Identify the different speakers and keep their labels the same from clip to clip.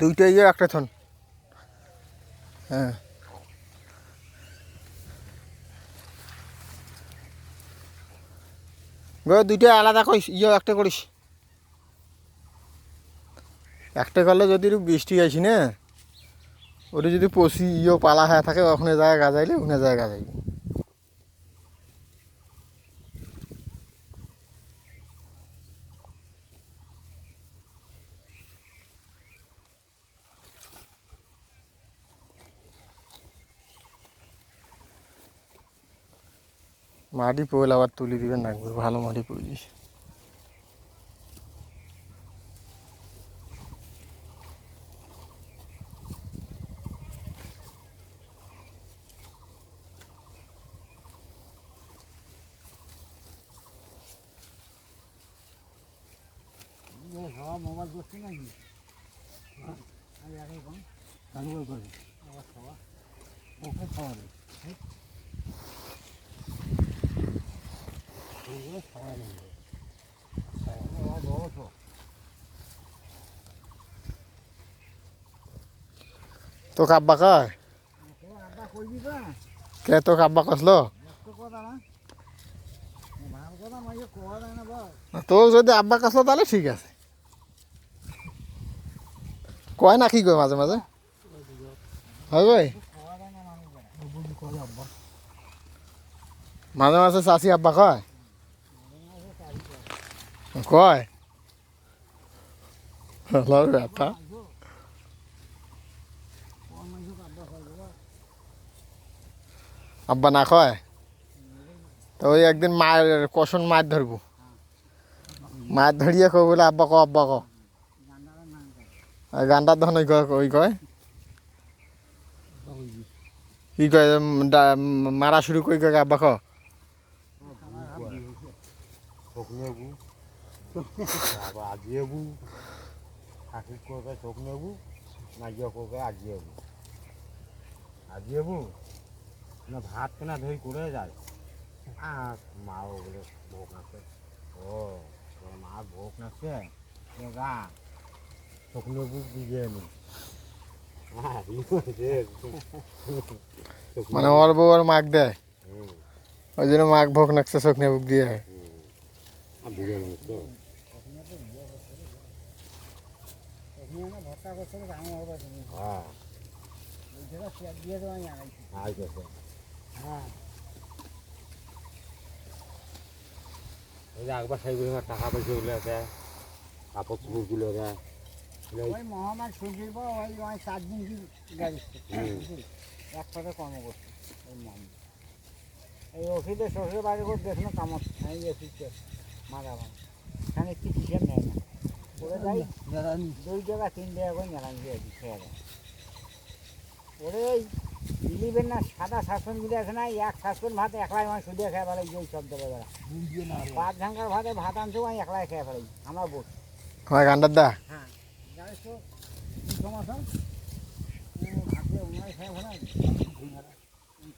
Speaker 1: দুইটা ইয়ে একটা থন। হ্যাঁ। দুইটা আলাদা করিস ইয়ে একটা করিস। একটা করলে যদি বৃষ্টি আসি না, ওটা যদি পশি ইয়ে পালা হয়ে থাকে, ওখানে জায়গা গাজাইলে ওখানে জায়গা গাজাইবে। মাটি পোল আবার তুলি দিবেন না ভালো মাটি
Speaker 2: হাওয়া মোবাইল করছে নাকি খাওয়া ওকে নেই খাওয়া নেই বড় তো
Speaker 1: কাব্বা কয়? কে তো কাব্বা কসলো তো যদি আব্বা কাসলো তাহলে ঠিক আছে। কয় না কি কয় মাঝে মাঝে হয়
Speaker 2: আব্বা
Speaker 1: মাঝে মাঝে চাষি আব্বা কয়? কয়? হলো ব্যাটা
Speaker 2: আব্বা কয়
Speaker 1: না কয়? তো ওই একদিন মায়ের কষণ মাছ ধরবো। মাছ ধরিয়ে কো বলে, আব্বা ক আব্বা ক
Speaker 2: কয়।
Speaker 1: আর তখন ওই কয় ওই কয়? কি কয় মারা শুরু কই কয়, আব্বা ক
Speaker 3: তারপর আজিয়েবু শাশুড়ি করবে শুকনেবু নাইয়া করবে আজিয়েবু আজিয়েবু না ভাত কেনা ধরি করে যায়। আর মাও বলে ভোগ নাচে ও তোর মা ভোগ নাচে? গা শুকনেবু দিয়ে নি
Speaker 1: মানে ওর বউ ওর মাগ দেয়? ওই জন্য মাগ ভোগ নাকছে চোখনে বুক দিয়ে
Speaker 3: ভিড়ে মানুষ তো
Speaker 2: এখানে আমরা ভর্তা করছে আমি হবে তুমি
Speaker 3: হ্যাঁ।
Speaker 2: হ্যাঁ।
Speaker 3: যে একবার সেই আমার টাকা পয়সা গুলো দেয় কাপড় চুপড়গুলো দেয়
Speaker 2: ওই মহামার সূর্যের পর ওই ওই চার দিন কি গাড়ি কর্ম করছে ওই মহামার। এই ওষুধে শ্বশুর বাড়ি করে দেখল কামড় মারা মারা। এখানে কি হিসেব নেয় না। দুই জায়গা তিন জায়গা করে মেলান দিয়ে দিই খেয়ে ওরে ওই না সাদা শাসনগুলো এক শাসন ভাত একলাই আমার শুধু খেয়ে ফেলাই সব দেবে পাঁচ ঝাঙ্কার ভাতে ভাত আনছো আমি একলাই খেয়ে ফেলাই আমরা বস
Speaker 1: আমার গান্ডার দা।
Speaker 2: হ্যাঁ জানিস তো সমস্যা ও ভাতে ওনাই খেয়ে ফেলাই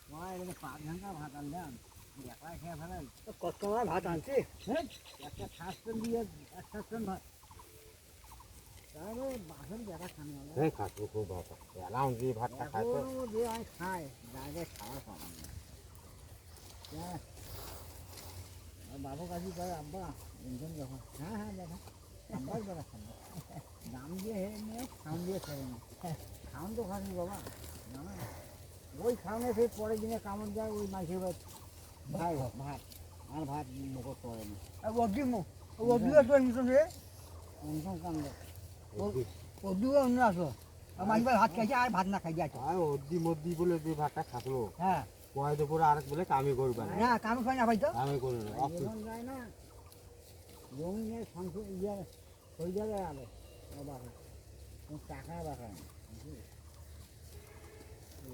Speaker 2: তোমার এখানে পাঁচ ঘণ্টা ভাত আনলাম একাই খেয়ে ফেলাই কত ভাত আনছি হ্যাঁ একটা শাসন দিয়ে এক শাসন ভাত। দেখা
Speaker 3: হ্যাঁ খাচ্ছি খুব ভাত এলাম যে ভাতটা খাইতো
Speaker 2: দিয়ে আমি খাই জায়গায় খাওয়া পাবো না। হ্যাঁ। বাবু কাজী করে আব্বা ইনকাম যখন হ্যাঁ হ্যাঁ দেখা আব্বাই করে খাব দাম দিয়ে হে নিয়ে খাওয়ান দিয়ে খেয়ে না। খাওয়ান তো খাসি বাবা। জানো না? ওই খাওয়ানে সেই পরের দিনে কামড় যায় ওই মাসে ভাত ভাই ভাত। আর ভাত মুখ করে না।
Speaker 4: অগ্রিম অগ্রিম তো অগ্রিম অন্য আসো আমার ভাত খাইছে আর ভাত না খাই যাচ্ছে
Speaker 3: আর অদ্দি মদ্দি বলে যে ভাতটা খাতলো
Speaker 4: হ্যাঁ
Speaker 3: কয় দুপুরে আরেক বলে কামি করবে না
Speaker 4: না কাম খাই না ভাই তো
Speaker 3: কামি করবে না
Speaker 2: যায় না জমিনে সংসার ইয়ে হয়ে যাবে আলো বাবা টাকা বাবা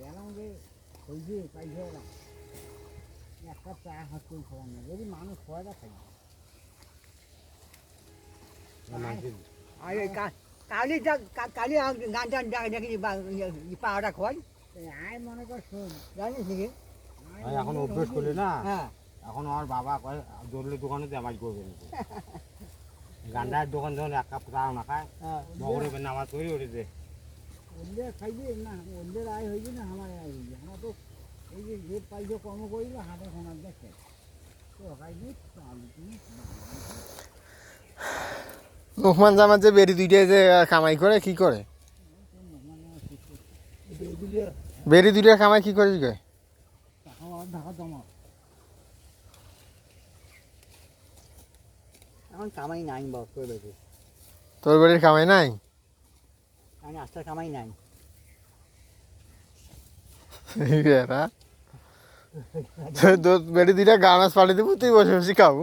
Speaker 2: এলাম যে হয়েছে পাইছে না একটা চা হাত করে খাওয়ার না যদি মানুষ হয় খাই
Speaker 3: মানুষের
Speaker 4: আর এই কা- কালি কালি গান টান দেখি পাহাড়টা খোয়াই
Speaker 2: আয় মনে কর শোন।
Speaker 4: জানিস নাকি?
Speaker 3: এখন অভ্যেস করলে না?
Speaker 4: হ্যাঁ।
Speaker 3: এখন আমার বাবা কয় জরুরি দোকানে দেমাজ করবে না গান্ডার দোকান যখন এক কাপ চা না খায়
Speaker 4: হ্যাঁ।
Speaker 3: মগরে নামাজ করি দে।
Speaker 2: ওদের খাইবে না ওদের আয় হইবে না আমার আয় হইবে। আমার তো এই যে যে পাইছে কর্ম করিল হাতে সোনার দেখে। তো খাইবে চালু তুমি
Speaker 1: নোহমান জামার যে বেরি দুইটাই যে কামাই করে কি করে? বেরি দুইটা কামাই কি করে কয়
Speaker 2: জমা
Speaker 4: এখন কামাই নাই করে
Speaker 1: তোর বাড়ির কামাই নাই?
Speaker 4: আস্তার কামাই নাই।
Speaker 1: বেরি দুইটা গান আস পাঠিয়ে দেবো তুই বসে বসে খাব।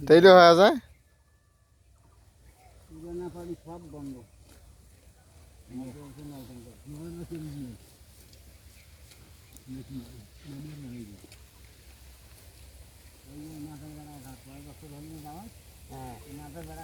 Speaker 1: তাই তো হয়ে যায়?
Speaker 2: সব বন্ধ